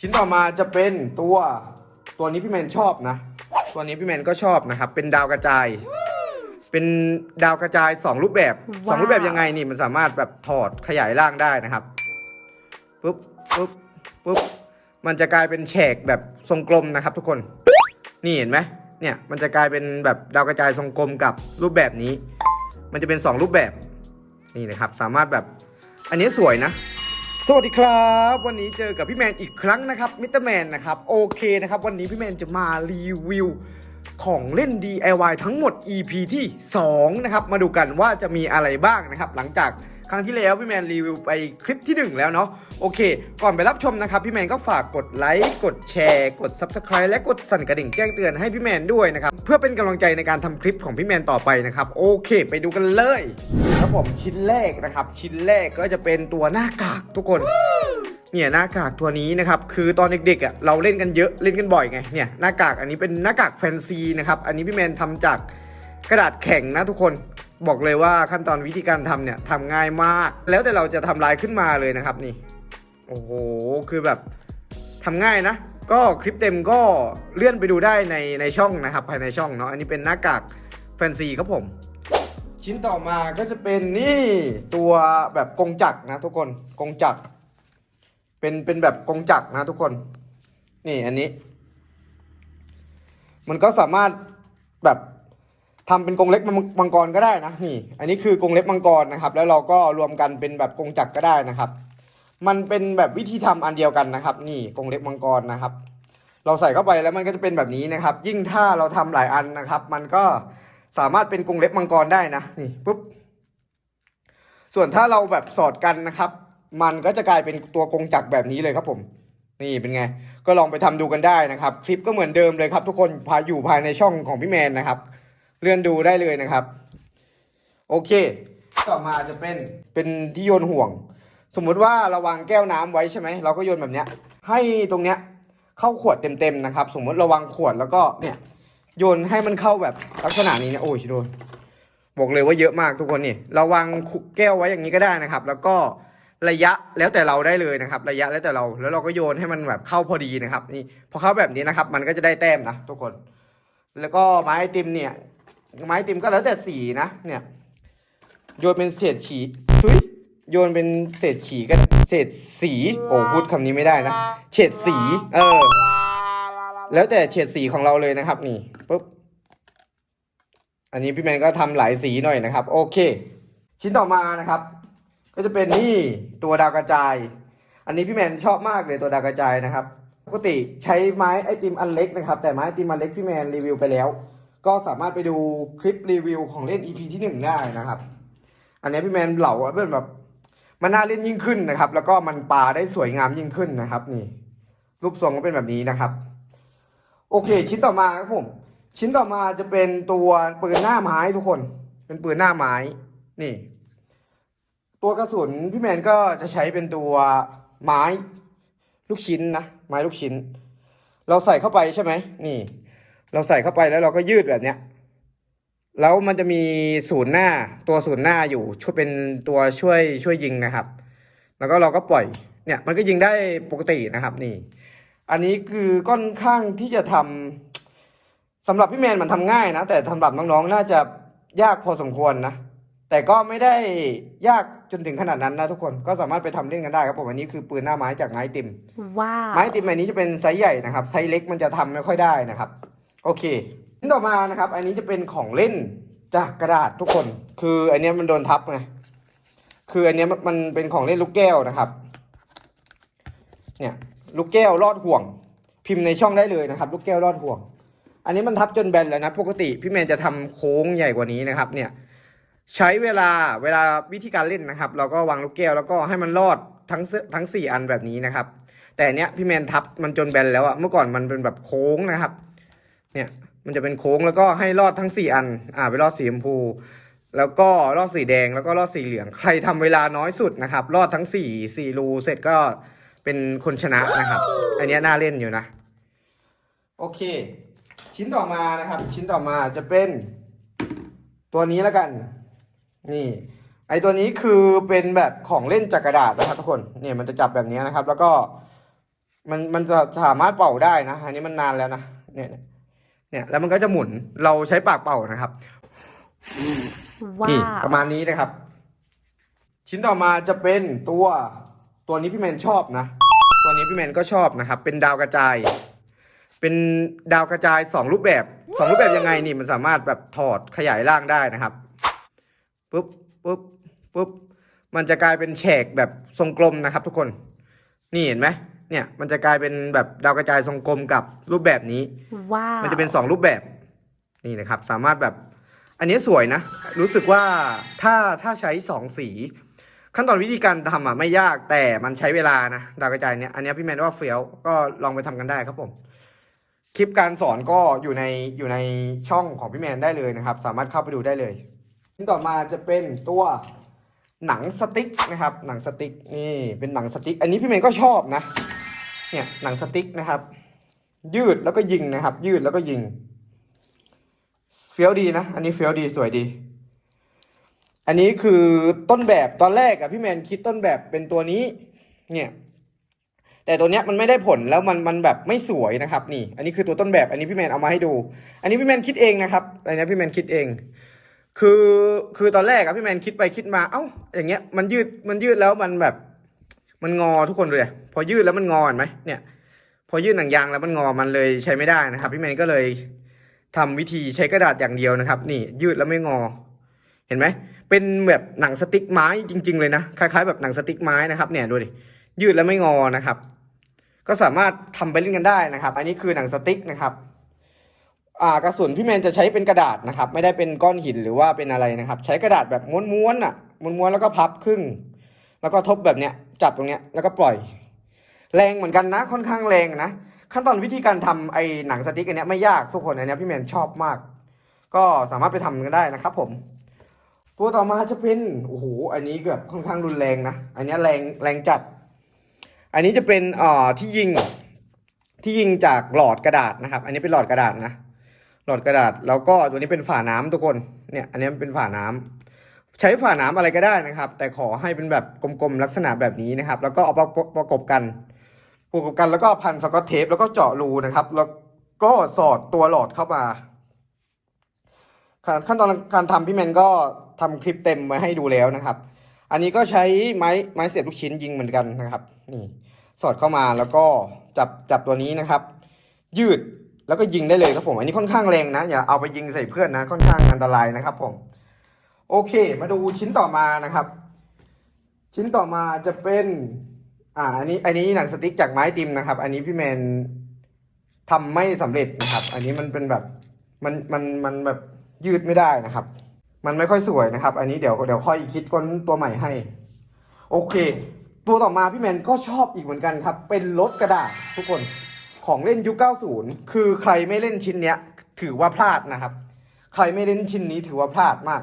ชิ้นต่อมาจะเป็นตัวตัวนี้พี่แมนชอบนะ ตัวนี้พี่แมนก็ชอบนะครับ เป็นดาวกระจาย เป็นดาวกระจายสองรูปแบบสองรูปแบบยังไงนี่มันสามารถแบบถอดขยายร่างได้นะครับปุ๊บปุ๊บปุ๊บมันจะกลายเป็นแฉกแบบทรงกลมนะครับ ทุกคนนี่เห็นไหมเนี่ยมันจะกลายเป็นแบบดาวกระจายทรงกลมกับรูปแบบนี้ มันจะเป็นสองรูปแบบนี่นะครับ สามารถแบบอันนี้สวยนะ สวัสดีครับ วันนี้เจอกับพี่แมนอีกครั้งนะครับมิสเตอร์แมนนะครับโอเคนะครับ วันนี้พี่แมนจะมารีวิวของเล่น DIY ทั้งหมด EP ที่ 2 นะครับ มาดูกันว่าจะมีอะไรบ้างนะครับ หลังจาก ครั้งที่แล้วพี่แมนรีวิวไปคลิปที่ 1 แล้วเนาะโอเค ก่อนไปรับชมนะครับ พี่แมนก็ฝากกดไลค์กดแชร์ กด Subscribe และกดสั่นกระดิ่งแจ้งเตือนให้พี่แมนด้วยนะครับ เพื่อเป็นกำลังใจในการทำคลิปของพี่แมนต่อไปนะครับ โอเค ไปดูกันเลยครับผมชิ้นแรกนะครับ ชิ้นแรกก็จะเป็นตัวหน้ากากทุกคนเนี่ยหน้ากากตัวนี้นะครับคือตอนเด็กๆอะเราเล่นกันเยอะเล่นกันบ่อยไงเนี่ยหน้ากากอันนี้เป็นหน้ากากแฟนซีนะครับอันนี้พี่แมนทำจาก กระดาษแข็งนะทุกคนบอกเลยว่าขั้นตอนวิธีการทำเนี่ยทำง่ายมาก แล้วแต่เราจะทำลายขึ้นมาเลยนะครับนี่ โอ้โห คือแบบทำง่ายนะ ก็คลิปเต็มก็เลื่อนไปดูได้ในในช่องนะครับ ภายในช่องเนาะอันนี้เป็นหน้ากากแฟนซีครับผม ชิ้นต่อมาก็จะเป็นนี่ตัวแบบกงจักรนะทุกคนกงจักรเป็นเป็นแบบกงจักรนะทุกคน นี่อันนี้ มันก็สามารถแบบ ทำเป็นกรงเล็กมังกรก็ได้นะนี่ อันนี้คือกรงเล็กมังกรนะครับ แล้วเราก็รวมกันเป็นแบบกรงจักรก็ได้นะครับ มันเป็นแบบวิธีทำอันเดียวกันนะครับ นี่กรงเล็กมังกรนะครับ เราใส่เข้าไปแล้วมันก็จะเป็นแบบนี้นะครับ ยิ่งถ้าเราทำหลายอันนะครับ มันก็สามารถเป็นกรงเล็บมังกรได้นะนี่ปุ๊บส่วนถ้าเราแบบสอดกันนะครับ มันก็จะกลายเป็นตัวกรงจักรแบบนี้เลยครับผมนี่เป็นไง ก็ลองไปทำดูกันได้นะครับ คลิปก็เหมือนเดิมเลยครับ ทุกคนพาอยู่ภายในช่องของพี่แมนนะครับ เลื่อนดูได้เลยนะครับ โอเค ต่อมาจะเป็นเป็นที่โยนห่วง สมมุติว่าเราวางแก้วน้ำไว้ใช่ไหมเราก็โยนแบบเนี้ย ให้ตรงเนี้ยเข้าขวดเต็มๆนะครับ สมมติเราวางขวดแล้วก็เนี่ยโยนให้มันเข้าแบบลักษณะนี้เนี่ยโอ้ยชิโดนบอกเลยว่าเยอะมากทุกคนนี่เราวางแก้วไว้อย่างนี้ก็ได้นะครับ แล้วก็ระยะแล้วแต่เราได้เลยนะครับ ระยะแล้วแต่เราแล้วเราก็โยนให้มันแบบเข้าพอดีนะครับ นี่พอเข้าแบบนี้นะครับ มันก็จะได้แต้มนะทุกคน แล้วก็ไม้ไอติมเนี่ย ไม้ติมก็แล้วแต่สีนะเนี่ยโยนเป็นเศษฉีทุยโยนเป็นเศษฉีก็เศษสีโอ้พูดคำนี้ไม่ได้นะเฉดสีเออแล้วแต่เฉดสีของเราเลยนะครับนี่ปุ๊บอันนี้พี่แมนก็ทำหลายสีหน่อยนะครับ โอเค ชิ้นต่อมานะครับ ก็จะเป็นนี่ตัวดาวกระจาย อันนี้พี่แมนชอบมากเลยตัวดาวกระจายนะครับปกติใช้ไม้ไอติมอันเล็กนะครับ แต่ไม้ไอติมอันเล็กพี่แมนรีวิวไปแล้ว ก็สามารถไปดูคลิปรีวิวของเล่น EP ที่หนึ่งได้นะครับ อันนี้พี่แมนเหล่าเป็นแบบมันน่าเล่นยิ่งขึ้นนะครับ แล้วก็มันปลาได้สวยงามยิ่งขึ้นนะครับ นี่ รูปทรงก็เป็นแบบนี้นะครับ โอเค ชิ้นต่อมาครับผม ชิ้นต่อมาจะเป็นตัวปืนหน้าไม้ทุกคน เป็นปืนหน้าไม้นี่ ตัวกระสุนพี่แมนก็จะใช้เป็นตัวไม้ลูกชิ้นนะไม้ลูกชิ้น เราใส่เข้าไปใช่ไหมนี่ เราใส่เข้าไปแล้วเราก็ยืดแบบเนี้ยแล้วมันจะมีศูนย์หน้าตัวศูนย์หน้าอยู่ช่วยเป็นตัวช่วยช่วยยิงนะครับ แล้วก็เราก็ปล่อยเนี่ยมันก็ยิงได้ปกตินะครับนี่ อันนี้คือค่อนข้างที่จะทำสำหรับพี่แมนมันทำง่ายนะ แต่สำหรับน้องๆน่าจะยากพอสมควรนะ แต่ก็ไม่ได้ยากจนถึงขนาดนั้นนะทุกคนก็สามารถไปทำเล่นกันได้ครับผมอันนี้คือปืนหน้าไม้จากไม้ติมว้าวไม้ติมอันนี้จะเป็นไซส์ใหญ่นะครับไซส์เล็กมันจะทำไม่ค่อยได้นะครับ โอเคชิ้นต่อมานะครับ อันนี้จะเป็นของเล่นจากกระดาษทุกคน คืออันนี้มันโดนทับไงคืออันนี้มันเป็นของเล่นลูกแก้วนะครับ เนี่ยลูกแก้วรอดห่วง พิมพ์ในช่องได้เลยนะครับ ลูกแก้วรอดห่วง อันนี้มันทับจนแบนแล้วนะปกติพี่แมนจะทำโค้งใหญ่กว่านี้นะครับ เนี่ย ใช้เวลาเวลาวิธีการเล่นนะครับ เราก็วางลูกแก้วแล้วก็ให้มันรอดทั้งเสทั้งสี่อันแบบนี้นะครับ แต่เนี้ยพี่แมนทับมันจนแบนแล้วอะเมื่อก่อนมันเป็นแบบโค้งนะครับ เนี่ยมันจะเป็นโค้งแล้วก็ให้รอดทั้งสี่อัน อ่าไปรอดสีชมพู แล้วก็รอดสีแดงแล้วก็รอดสีเหลือง ใครทำเวลาน้อยสุดนะครับ รอดทั้งสี่สี่รูเสร็จก็เป็นคนชนะนะครับ อันนี้น่าเล่นอยู่นะ โอเค ชิ้นต่อมานะครับ ชิ้นต่อมาจะเป็นตัวนี้แล้วกัน นี่ไอตัวนี้คือเป็นแบบของเล่นจากกระดาษนะครับทุกคนเนี่ยมันจะจับแบบนี้นะครับ แล้วก็มันมันจะสามารถเป่าได้นะ อันนี้มันนานแล้วนะเนี่ย เนี่ยเนี่ยแล้วมันก็จะหมุนเราใช้ปากเป่านะครับว้านี่วประมาณนี้นะครับ ชิ้นต่อมาจะเป็นตัวตัวนี้พี่แมนชอบนะ ตัวนี้พี่แมนก็ชอบนะครับ เป็นดาวกระจาย เป็นดาวกระจายสองรูปแบบสองรูปแบบยังไงนี่มันสามารถแบบถอดขยายร่างได้นะครับปุ๊บปุ๊บปุ๊บมันจะกลายเป็นแฉกแบบทรงกลมนะครับ ทุกคน นี่เห็นไหม เนี่ยมันจะกลายเป็นแบบดาวกระจายทรงกลมกับรูปแบบนี้ ว้าว มันจะเป็นสองรูปแบบนี่นะครับ สามารถแบบ อันนี้สวยนะ รู้สึกว่าถ้าถ้าใช้สองสี ขั้นตอนวิธีการทำอะไม่ยากแต่มันใช้เวลานะดาวกระจายเนี่ยอันนี้พี่แมนว่าเฟี้ยวก็ลองไปทำกันได้ครับผมคลิปการสอนก็อยู่ในอยู่ในช่องของพี่แมนได้เลยนะครับ สามารถเข้าไปดูได้เลยชิ้นต่อมาจะเป็นตัวหนังสติ๊กนะครับ หนังสติ๊กนี่เป็นหนังสติ๊ก อันนี้พี่แมนก็ชอบนะ เนี่ยหนังสติ๊กนะครับ ยืดแล้วก็ยิงนะครับ ยืดแล้วก็ยิง เฟี้ยวดีนะ อันนี้เฟี้ยวดีสวยดี อันนี้คือต้นแบบตอนแรกอะพี่แมนคิดต้นแบบเป็นตัวนี้ เนี่ยแต่ตัวเนี้ยมันไม่ได้ผลแล้วมันมันแบบไม่สวยนะครับ นี่ อันนี้คือตัวต้นแบบอันนี้พี่แมนเอามาให้ดู อันนี้พี่แมนคิดเองนะครับอันนี้พี่แมนคิดเอง คือคือตอนแรกอะพี่แมนคิดไปคิดมาเอ้าอย่างเงี้ยมันยืดมันยืดแล้วมันแบบ มันงอทุกคนเลยพอยืดแล้วมันงอเห็นไหมเนี่ย พอยืดหนังยางแล้วมันงอมันเลยใช้ไม่ได้นะครับ พี่แมนก็เลยทำวิธีใช้กระดาษอย่างเดียวนะครับ นี่ยืดแล้วไม่งอ เห็นไหมเป็นแบบหนังสติ๊กไม้จริง ๆ เลยนะคล้ายๆแบบหนังสติ๊กไม้นะครับ เนี่ยดูดิยืดแล้วไม่งอนะครับ ก็สามารถทำไปเล่นกันได้นะครับ อันนี้คือหนังสติ๊กนะครับอ่ากระสุนพี่แมนจะใช้เป็นกระดาษนะครับ ไม่ได้เป็นก้อนหินหรือว่าเป็นอะไรนะครับ ใช้กระดาษแบบม้วนๆอะม้วนๆแล้วก็พับครึ่ง แล้วก็ทบแบบเนี้ยจับตรงเนี้ยแล้วก็ปล่อย แรงเหมือนกันนะ ค่อนข้างแรงนะ ขั้นตอนวิธีการทำไอ้หนังสติ๊กอันเนี้ยไม่ยากทุกคนอันเนี้ยพี่แมนชอบมาก ก็สามารถไปทำกันได้นะครับ ผม ตัวต่อมาจะเป็นโอ้โหอันนี้แบบค่อนข้างรุนแรงนะอันเนี้ยแรงแรงจัด อันนี้จะเป็นอ่อที่ยิงที่ยิงจากหลอดกระดาษนะครับ อันนี้เป็นหลอดกระดาษนะหลอดกระดาษแล้วก็ตัวนี้เป็นฝาน้ำทุกคนเนี่ย อันนี้เป็นฝาน้ำ ใช้ฝาน้ำอะไรก็ได้นะครับ แต่ขอให้เป็นแบบกลมๆลักษณะแบบนี้นะครับ แล้วก็เอาประประกบกันประกบกันแล้วก็พันสกอตเทปแล้วก็เจาะรูนะครับ แล้วก็สอดตัวหลอดเข้ามาขั้นตอนการทำพี่แมนก็ทำคลิปเต็มไว้ให้ดูแล้วนะครับ อันนี้ก็ใช้ไม้ไม้เสียบลูกชิ้นยิงเหมือนกันนะครับ นี่สอดเข้ามาแล้วก็จับจับตัวนี้นะครับ ยืดแล้วก็ยิงได้เลยครับผม อันนี้ค่อนข้างแรงนะอย่าเอาไปยิงใส่เพื่อนนะค่อนข้างอันตรายนะครับผม โอเค มาดูชิ้นต่อมานะครับ ชิ้นต่อมาจะเป็นอ่าอันนี้อันนี้หนังสติ๊กจากไม้ติมนะครับ อันนี้พี่แมนทำไม่สำเร็จนะครับ อันนี้มันเป็นแบบมันมันมันแบบยืดไม่ได้นะครับ มันไม่ค่อยสวยนะครับ อันนี้เดี๋ยวเดี๋ยวค่อยคิดก้นตัวใหม่ให้ โอเค ตัวต่อมาพี่แมนก็ชอบอีกเหมือนกันครับ เป็นรถกระดาษทุกคนของเล่นยุค 90 คือใครไม่เล่นชิ้นเนี้ย ถือว่าพลาดนะครับ ใครไม่เล่นชิ้นนี้ถือว่าพลาดมาก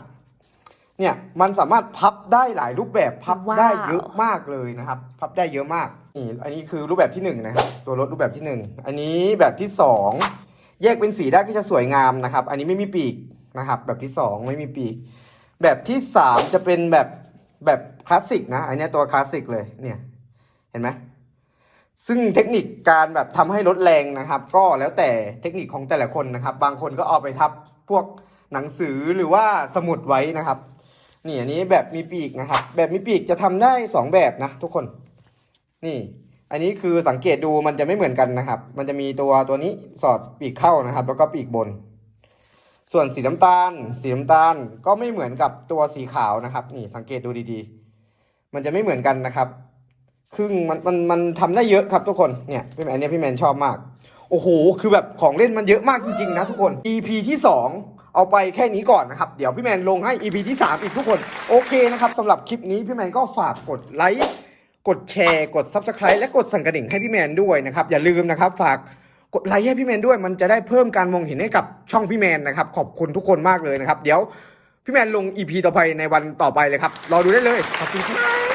เนี่ยมันสามารถพับได้หลายรูปแบบพับว้าว ได้เยอะมากเลยนะครับ พับได้เยอะมากนี่อันนี้คือรูปแบบที่หนึ่งนะครับ ตัวรถรูปแบบที่หนึ่งอันนี้แบบที่สองแยกเป็นสีได้ก็จะสวยงามนะครับ อันนี้ไม่มีปีกนะครับ แบบที่สองไม่มีปีก แบบที่สามจะเป็นแบบแบบคลาสสิกนะ อันเนี้ยตัวคลาสสิกเลยเนี่ยเห็นไหม ซึ่งเทคนิคการแบบทำให้รถแรงนะครับ ก็แล้วแต่เทคนิคของแต่ละคนนะครับ บางคนก็เอาไปทับพวกหนังสือหรือว่าสมุดไว้นะครับ นี่อันนี้แบบมีปีกนะครับ แบบมีปีกจะทำได้สองแบบนะทุกคน นี่ อันนี้คือสังเกตดูมันจะไม่เหมือนกันนะครับ มันจะมีตัวตัวนี้สอดปีกเข้านะครับ แล้วก็ปีกบน ส่วนสีน้ำตาล สีน้ำตาลก็ไม่เหมือนกับตัวสีขาวนะครับ นี่สังเกตดูดีๆ มันจะไม่เหมือนกันนะครับ ครึ่งมันมันมันทำได้เยอะครับทุกคน เนี่ยพี่แมนอันเนี้ยพี่แมนชอบมาก โอ้โห คือแบบของเล่นมันเยอะมากจริงๆนะทุกคน EP ที่ 2 เอาไปแค่นี้ก่อนนะครับ เดี๋ยวพี่แมนลงให้ EP ที่ 3 อีกทุกคน โอเคนะครับสำหรับคลิปนี้พี่แมนก็ฝากกดไลค์กดแชร์ กด Subscribe และกดสั่นกระดิ่งให้พี่แมนด้วยนะครับ อย่าลืมนะครับ ฝากกดไลค์ให้พี่แมนด้วย มันจะได้เพิ่มการมองเห็นให้กับช่องพี่แมนนะครับ ขอบคุณทุกคนมากเลยนะครับ เดี๋ยวพี่แมนลง EP ต่อไปในวันต่อไปเลยครับรอดูได้เลยขอบคุณครับ